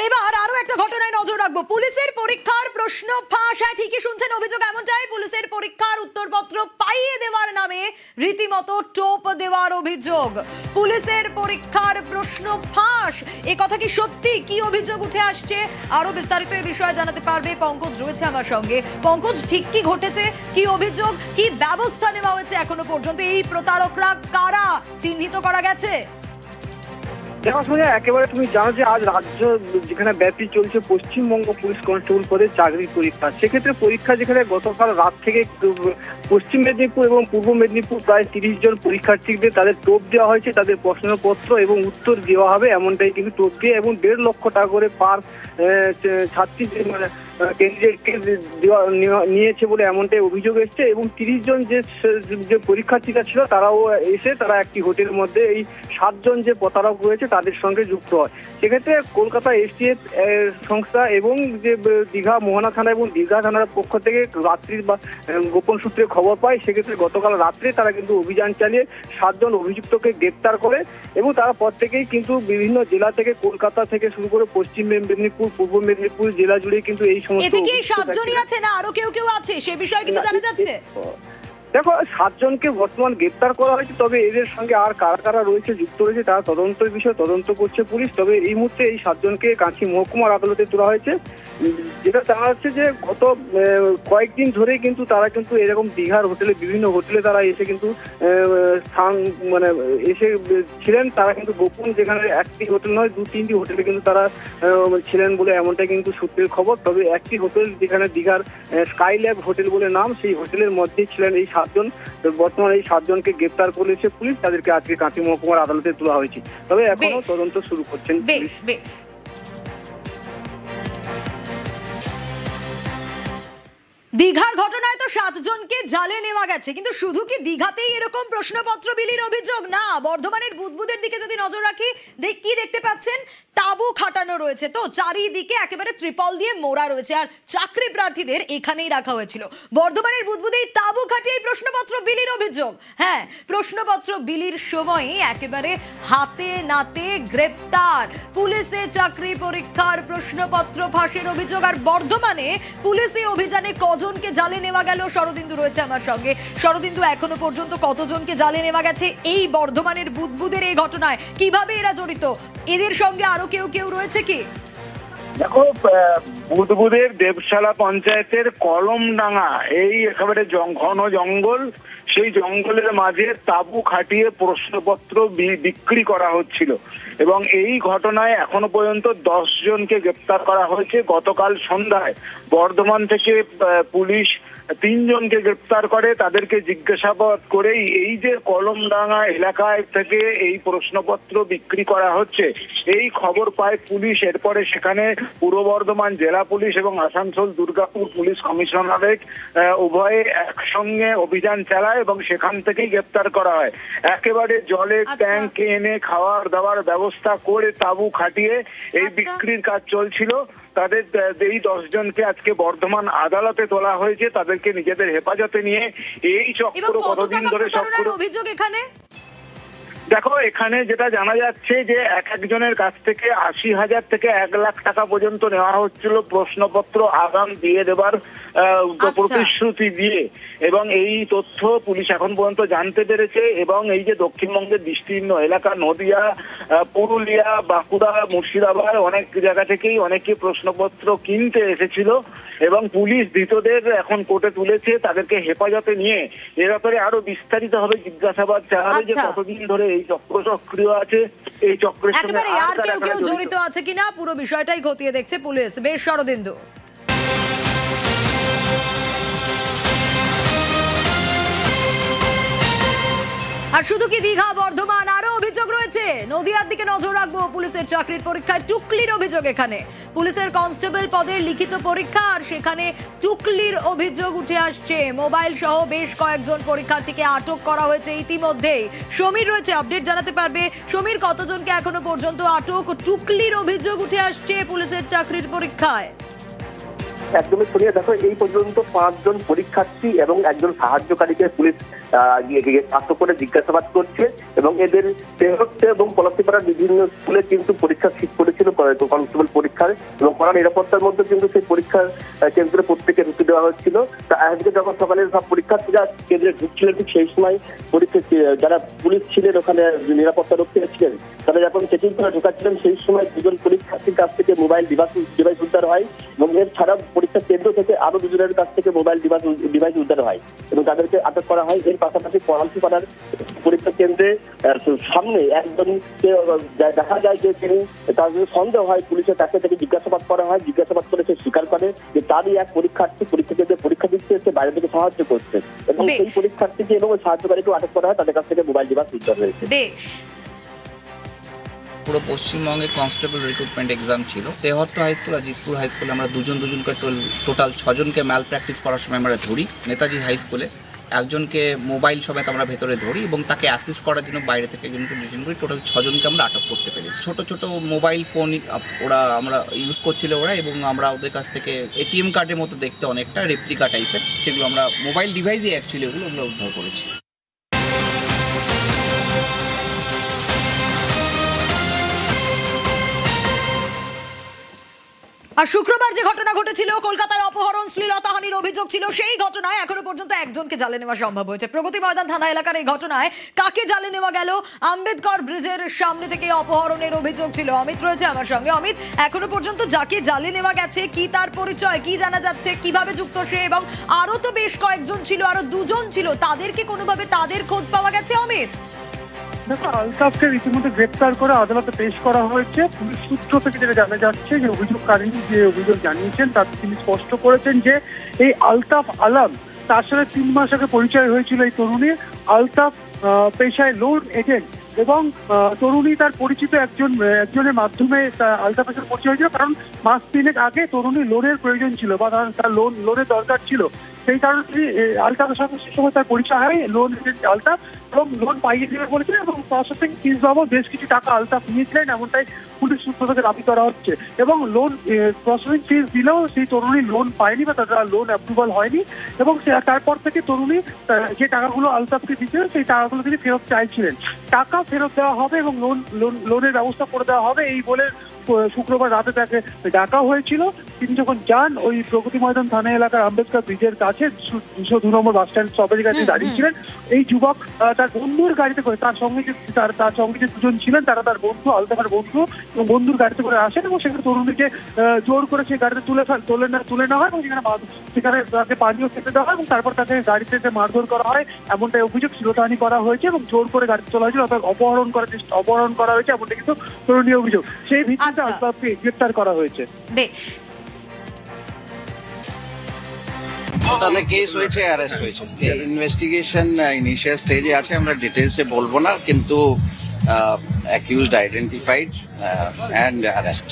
আর এবার আরও একটা ঘটনায় নজর রাখব। পুলিশের পরীক্ষার প্রশ্ন ফাঁস। হ্যাঁ ঠিকই শুনছেন, অভিযোগ এমনটাই। পুলিশের পরীক্ষার উত্তরপত্র পাইয়ে দেওয়ার নামে রীতিমতো টোপ দেওয়ার অভিযোগ। পুলিশের পরীক্ষার প্রশ্ন ফাঁস। এ কথা কি সত্যি? কি অভিযোগ উঠে আসছে? আরও বিস্তারিত এই বিষয়ে জানাতে পারবে পঙ্কজ, রয়েছে আমার সঙ্গে। পঙ্কজ, ঠিক কি ঘটেছে? কি অভিযোগ? কি ব্যবস্থা নেওয়া হয়েছে এখনও পর্যন্ত? এই প্রতারকরা কারা? চিহ্নিত করা গেছে? দেখো সোজা একেবারে তুমি জানো যে আজ রাজ্য যেখানে ব্যাপী চলছে পশ্চিমবঙ্গ পুলিশ কনস্টেবল পদে চাকরির পরীক্ষা। সেক্ষেত্রে পরীক্ষা যেখানে গতকাল রাত থেকে পশ্চিম মেদিনীপুর এবং পূর্ব মেদিনীপুর প্রায় তিরিশ জন পরীক্ষার্থীদের তাদের টোপ দেওয়া হয়েছে, তাদের প্রশ্নপত্র এবং উত্তর দেওয়া হবে, এমনটাই কিন্তু টোপ দিয়ে এবং দেড় লক্ষ টাকা করে পার ছাত্রী মানে দেওয়া, নেওয়া- নিয়েছে বলে এমনটাই অভিযোগ এসছে এবং তিরিশ জন যে যে পরীক্ষার্থীরা ছিল তারাও এসে তারা একটি হোটেলের মধ্যে এই সাতজন যে প্রতারক রয়েছে তাদের সঙ্গে যুক্ত হয়। সেক্ষেত্রে কলকাতা এসটিএফ সংস্থা এবং যে দীঘা, মোহনা থানা এবং দীঘা থানার পক্ষ থেকে রাত্রির বা গোপন সূত্রে খবর পায়, সেক্ষেত্রে গতকাল রাত্রে তারা কিন্তু অভিযান চালিয়ে সাতজন অভিযুক্তকে গ্রেপ্তার করে এবং তারা পর থেকেই কিন্তু বিভিন্ন জেলা থেকে কলকাতা থেকে শুরু করে পশ্চিম মেদিনীপুর, পূর্ব মেদিনীপুর জেলা জুড়ে কিন্তু এই সমস্ত এতে কি সাতজনই আছে না? আরও কেউ কেউ আছে? সে বিষয়ে কিছু জানা যাচ্ছে? দেখো, সাতজনকে বর্তমান গ্রেপ্তার করা হয়েছে, তবে এদের সঙ্গে আর কারা কারা রয়েছে, যুক্ত রয়েছে, তারা তদন্তের বিষয়ে তদন্ত করছে পুলিশ। তবে এই মুহূর্তে এই সাতজনকে কাঁচি মহকুমার আদালতে তোলা হয়েছে। যেটা জানা যাচ্ছে যে গত কয়েকদিন ধরেই কিন্তু তারা কিন্তু এরকম দীঘার হোটেলে, বিভিন্ন হোটেলে তারা এসে কিন্তু স্থান মানে এসে ছিলেন। তারা কিন্তু গোপন যেখানে একটি হোটেল নয়, দু তিনটি হোটেলে কিন্তু তারা ছিলেন বলে এমনটাই কিন্তু সূত্রের খবর। তবে একটি হোটেল যেখানে দীঘার স্কাই ল্যাব হোটেল বলে নাম, সেই হোটেলের মধ্যেই ছিলেন এই সাতজন বর্তমানে এই সাতজনকে গ্রেপ্তার করেছে পুলিশ তাদেরকে আজকে কাঁচি মহকুমার আদালতে তোলা হয়েছে। তবে এখনও তদন্ত শুরু করছেন বেশ বেশ। দীঘার ঘটনায় তো সাতজনকে জালে নেওয়া গেছে কিন্তু শুধু কি দীঘাতেই এরকম প্রশ্নপত্র বিলির অভিযোগ? না বর্ধমানের বুদবুদের দিকে যদি নজর রাখি দেখ কি দেখতে পাচ্ছেন? তাবু খাটানো রয়েছে। তো চারিদিকে একেবারে ত্রিপল দিয়ে মোড়া রয়েছে আর চাকরি প্রার্থীদের এখানেই রাখা হয়েছিল। বর্ধমানের বুদবুদেই তাবু খাটিয়ে প্রশ্নপত্র বিলির অভিযোগ। হ্যাঁ প্রশ্নপত্র বিলির সময় একেবারে হাতে নাতে গ্রেপ্তার। পুলিশে চাকরি পরীক্ষার প্রশ্নপত্র ফাঁসের অভিযোগ আর বর্ধমানে পুলিশি অভিযানে কজনকে জালে নেওয়া গেল? শরদিন্দু রয়েছে আমার সঙ্গে। শরদিন্দু, এখনও পর্যন্ত কতজনকে জালে নেওয়া গেছে? এই বর্ধমানের বুদবুদের এই ঘটনায় কীভাবে এরা জড়িত? এদের সঙ্গে আরও কেউ কেউ রয়েছে কি? দেখো আহ, বুদবুদের দেবশালা পঞ্চায়েতের কলমডাঙ্গা এই একেবারে ঘন জঙ্গল সেই জঙ্গলের মাঝে তাবু খাটিয়ে প্রশ্নপত্র বিক্রি করা হচ্ছিল। এবং এই ঘটনায় এখনও পর্যন্ত দশ জনকে গ্রেপ্তার করা হয়েছে। গতকাল সন্ধ্যায় বর্ধমান থেকে পুলিশ তিনজনকে গ্রেপ্তার করে তাদেরকে জিজ্ঞাসাবাদ করেই এই যে কলমডাঙ্গা এলাকায় থেকে এই প্রশ্নপত্র বিক্রি করা হচ্ছে এই খবর পায় পুলিশ এরপরে সেখানে পূর্ব বর্ধমান জেলা পুলিশ এবং আসানসোল দুর্গাপুর পুলিশ কমিশনারেট উভয়ে একসঙ্গে অভিযান চালায় এবং সেখান থেকেই গ্রেপ্তার করা হয় একেবারে জলের আচ্ছা। ট্যাঙ্ক এনে খাওয়ার দাওয়ার ব্যবস্থা করে তাবু খাটিয়ে এই আচ্ছা। বিক্রির কাজ চলছিল তাদের এই দশজনকে আজকে বর্ধমান আদালতে তোলা হয়েছে তাদেরকে নিজেদের হেফাজতে নিয়ে এই চক্র কতদিন ধরে অভিযোগ এখানে? দেখো এখানে যেটা জানা যাচ্ছে যে এক একজনের কাছ থেকে আশি হাজার থেকে এক লাখ টাকা পর্যন্ত নেওয়া হচ্ছিল প্রশ্নপত্র আগাম দিয়ে দেবার আচ্ছা। প্রতিশ্রুতি দিয়ে এবং এই তথ্য পুলিশ এখন পর্যন্ত জানতে পেরেছে এবং এই যে দক্ষিণবঙ্গের বিস্তীর্ণ এলাকা নদিয়া পুরুলিয়া বাঁকুড়া মুর্শিদাবাদ অনেক জায়গা থেকেই অনেকে প্রশ্নপত্র কিনতে এসেছিল এবং পুলিশ ধৃতদের এখন কোর্টে তুলেছে তাদেরকে হেফাজতে নিয়ে এ ব্যাপারে আরও বিস্তারিত হবে জিজ্ঞাসাবাদ চালাবে যে আচ্ছা। কতদিন ধরে এই চক্র সক্রিয় আছে এই চক্রের একেবারে আর কেউ কেউ জড়িত। আছে কিনা? পুরো বিষয়টাই খতিয়ে দেখছে পুলিশ। বেশ শরদিন্দু। আর শুধু কি দীঘা বর্ধমান নদিয়ার দিকে নজর রাখব পুলিশের চাকরির পরীক্ষায় টুকলির অভিযোগ এখানে। পুলিশের কনস্টেবল পদের লিখিত পরীক্ষা, আর সেখানে টুকলির অভিযোগ উঠে আসছে। মোবাইল সহ বেশ কয়েকজন পরীক্ষার্থীকে আটক করা হয়েছে ইতিমধ্যেই। সমীর রয়েছে, আপডেট জানাতে পারবে। সমীর, কতজনকে এখনও পর্যন্ত আটক টুকলির অভিযোগ উঠে আসছে পুলিশের চাকরির পরীক্ষায়? একদমই শুনিয়ে দেখো, এই পর্যন্ত পাঁচজন পরীক্ষার্থী এবং একজন সাহায্যকারীকে পুলিশ আটক করে জিজ্ঞাসাবাদ করছে এবং এদের তেহট্টে এবং পলাশিপাড়ার বিভিন্ন স্কুলে কিন্তু পরীক্ষা ঠিক করেছিল কনস্টেবল পরীক্ষার এবং কড়া নিরাপত্তার মধ্যে কিন্তু সেই পরীক্ষার কেন্দ্রে প্রত্যেকে ঢুকে দেওয়া হচ্ছিল তা আজকে যখন সকালে সব পরীক্ষার্থীরা কেন্দ্রে ঢুকছিলেন, ঠিক সেই সময় পরীক্ষা যারা পুলিশ ছিলেন, ওখানে নিরাপত্তা রক্ষীরা ছিলেন, তারা যখন চেকিং করে ঢোকাচ্ছিলেন, সেই সময় দুজন পরীক্ষার্থীর কাছ থেকে মোবাইল ডিভাইস ডিভাইস উদ্ধার হয় এবং এর ছাড়া পরীক্ষা কেন্দ্র থেকে আরও দুজনের কাছ থেকে মোবাইল ডিভাইস ডিভাইস উদ্ধার হয় এবং তাদেরকে আটক করা হয়। এর পাশাপাশি পড়াশোনার পরীক্ষা কেন্দ্রে সামনে একজনকে দেখা যায় যে তিনি তার যদি সন্দেহ হয় পুলিশের কাছে থেকে জিজ্ঞাসাবাদ করা হয়। জিজ্ঞাসাবাদ করে সে স্বীকার করে যে তারই এক পরীক্ষার্থী পরীক্ষা কেন্দ্রে পরীক্ষা দিচ্ছে সে বাইরে থেকে সাহায্য করছে। এবং। সেই পরীক্ষার্থীকে এবং ওই সাহায্যকারীকেও আটক করা হয়। তাদের কাছ থেকে মোবাইল ডিভাইস উদ্ধার হয়েছে। পুরো পশ্চিমবঙ্গে কনস্টেবল রিক্রুটমেন্ট এক্সাম ছিল। তেহট্ট হাই স্কুল আর জিতপুর হাই স্কুলে আমরা দুজন দুজনকে টোটাল ছজনকে ম্যাল প্র্যাকটিস করার সময় আমরা ধরি নেতাজি হাই স্কুলে একজনকে মোবাইল সমেত আমরা ভেতরে ধরি এবং তাকে অ্যাসিস্ট করার জন্য বাইরে থেকে একজনকে ডিটেন করি। টোটাল ছজনকে আমরা আটক করতে পেরেছি। ছোট ছোট মোবাইল ফোন ওরা, আমরা ইউজ করছিল ওরা এবং আমরা ওদের কাছ থেকে এটিএম কার্ডের মতো দেখতে অনেকটা রেপ্লিকা টাইপের সেগুলো আমরা মোবাইল ডিভাইসই অ্যাকচুয়ালি ওগুলো আমরা উদ্ধার করেছি। আর শুক্রবার যে ঘটনা ঘটেছিল, কলকাতায় অপহরণ, শ্লীলতাহানির অভিযোগ ছিল, সেই ঘটনায় এখনও পর্যন্ত একজনকে জালে নেওয়া সম্ভব হয়েছে। প্রগতি ময়দান থানা এলাকার এই ঘটনায় কাকে জালে নেওয়া গেল? আম্বেদকর ব্রিজের সামনে থেকে অপহরণের অভিযোগ ছিল। অমিত রয়েছে আমার সঙ্গে। অমিত, এখনও পর্যন্ত যাকে জালে নেওয়া গেছে, কি তার পরিচয়, কি জানা যাচ্ছে, কীভাবে যুক্ত সে এবং আরও তো বেশ কয়েকজন ছিল আরও দুজন ছিল, তাদেরকে কোনোভাবে তাদের খোঁজ পাওয়া গেছে অমিত? আলতাফকে গ্রেপ্তার করে আদালতে পেশ করা হয়েছে। পুলিশ সূত্র থেকে যেটা জানা যাচ্ছে যে অভিযোগকারিনী যে অভিযোগ জানিয়েছেন তিনি স্পষ্ট করেছেন যে এই আলতাফ আলম, তার সাথে তিন মাস আগে পরিচয় হয়েছিল এই আলতাফ পেশায় লোন এজেন্ট এবং তরুণী তার পরিচিত একজন, একজনের মাধ্যমে আলতাফের সাথে পরিচয় হয়েছিল কারণ মাস তিনেক আগে তরুণী লোনের প্রয়োজন ছিল বা তার- লোন, লোনের দরকার ছিল। সেই কারণে তিনি আলতাফের সাথে সময় তার পরিচয় হয়, লোন এজেন্ট আলতাফ। এবং লোন পাইয়ে দেবে বলেছিলেন এবং প্রসেসিং ফিস বাবদ বেশ কিছু টাকা আলতাফ নিয়েছিলেন, এমনটাই পুলিশ সূত্র থেকে দাবি করা হচ্ছে। এবং লোন প্রসেসিং ফিস দিলেও সেই তরুণী লোন পায়নি বা তার লোন অ্যাপ্রুভাল হয়নি এবং তারপর থেকে তরুণী যে টাকাগুলো আলতাফকে দিচ্ছিলেন সেই টাকাগুলো তিনি ফেরত চাইছিলেন। টাকা ফেরত দেওয়া হবে এবং লোন লোন লোনের ব্যবস্থা করে দেওয়া হবে এই বলে শুক্রবার রাতে তাকে ডাকা হয়েছিল। তিনি যখন যান ওই প্রগতি ময়দান থানা এলাকার আম্বেদকর ব্রিজের কাছে দুশো দু নম্বর বাস স্ট্যান্ড স্টপের কাছে হুম, দাঁড়িয়েছিলেন। এই যুবক তার বন্ধুর গাড়িতে করে তার সঙ্গে যে তার তার সঙ্গে যে দুজন ছিলেন তারা তার বন্ধু আলতাফার বন্ধু এবং বন্ধুর গাড়িতে করে আসেন এবং সেখানে তরুণীকে জোর করে সেই গাড়িতে তুলে তুলে না তুলে নেওয়া হয় এবং সেখানে সেখানে তাকে পানীয় খেতে দেওয়া হয় এবং তারপর তাকে গাড়িতে যে মারধর করা হয়। এমনটাই অভিযোগ শ্লীলতাহানি করা হয়েছে এবং জোর করে গাড়িতে তোলা হয়েছিল অর্থাৎ অপহরণ করার চেষ্টা অপহরণ করা হয়েছে এমনটা কিন্তু তরুণী অভিযোগ। সেই ভিত্তিতে আচ্ছা। আসবাবকে গ্রেপ্তার করা হয়েছে। বেশ। তাদের কেস হয়েছে অ্যারেস্ট হয়েছে। ইনভেস্টিগেশন ইনিশিয়াল স্টেজে আছে আমরা ডিটেলসে বলব না কিন্তু অ্যাকিউজড আইডেন্টিফাইড অ্যান্ড অ্যারেস্ট